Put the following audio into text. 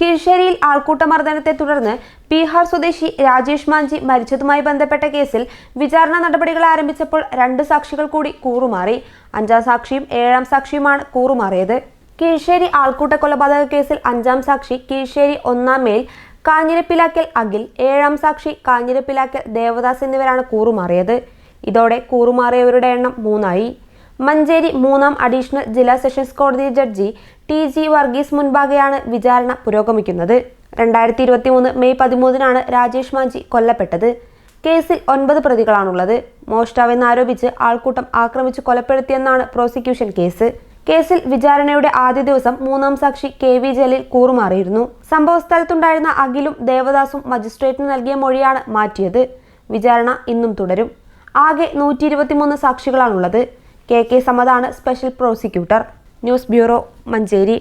കീഴ്ശ്ശേരിയിൽ ആൾക്കൂട്ടമർദ്ദനത്തെ തുടർന്ന് ബീഹാർ സ്വദേശി രാജേഷ് മാഞ്ചി മരിച്ചതുമായി ബന്ധപ്പെട്ട കേസിൽ വിചാരണ നടപടികൾ ആരംഭിച്ചപ്പോൾ രണ്ട് സാക്ഷികൾ കൂടി കൂറുമാറി. അഞ്ചാം സാക്ഷിയും ഏഴാം സാക്ഷിയുമാണ് കൂറുമാറിയത്. കീഴ്ശേരി ആൾക്കൂട്ട കൊലപാതക കേസിൽ അഞ്ചാം സാക്ഷി കീഴ്ശേരി ഒന്നാം മേൽ കാഞ്ഞിരപ്പിലാക്കൽ അഖിൽ ഏഴാം സാക്ഷി കാഞ്ഞിരപ്പിലാക്കൽ ദേവദാസ് എന്നിവരാണ് കൂറുമാറിയത്. ഇതോടെ കൂറുമാറിയവരുടെ എണ്ണം മൂന്നായി. മഞ്ചേരി മൂന്നാം അഡീഷണൽ ജില്ലാ സെഷൻസ് കോടതി ജഡ്ജി ടി ജി വർഗീസ് മുൻപാകെയാണ് വിചാരണ പുരോഗമിക്കുന്നത്. രണ്ടായിരത്തി ഇരുപത്തി മൂന്ന് മെയ് പതിമൂന്നിനാണ് രാജേഷ് മാഞ്ചി കൊല്ലപ്പെട്ടത്. കേസിൽ ഒൻപത് പ്രതികളാണുള്ളത്. മോഷ്ടാവെന്നാരോപിച്ച് ആൾക്കൂട്ടം ആക്രമിച്ച് കൊലപ്പെടുത്തിയെന്നാണ് പ്രോസിക്യൂഷൻ കേസ്. കേസിൽ വിചാരണയുടെ ആദ്യ ദിവസം മൂന്നാം സാക്ഷി കെ വി ജലീൽ കൂറുമാറിയിരുന്നു. സംഭവസ്ഥലത്തുണ്ടായിരുന്ന അഖിലും ദേവദാസും മജിസ്ട്രേറ്റിന് നൽകിയ മൊഴിയാണ് മാറ്റിയത്. വിചാരണ ഇന്നും തുടരും. ആകെ നൂറ്റി ഇരുപത്തിമൂന്ന് സാക്ഷികളാണുള്ളത്. K K സമദാണ് special prosecutor. News bureau Manjeri.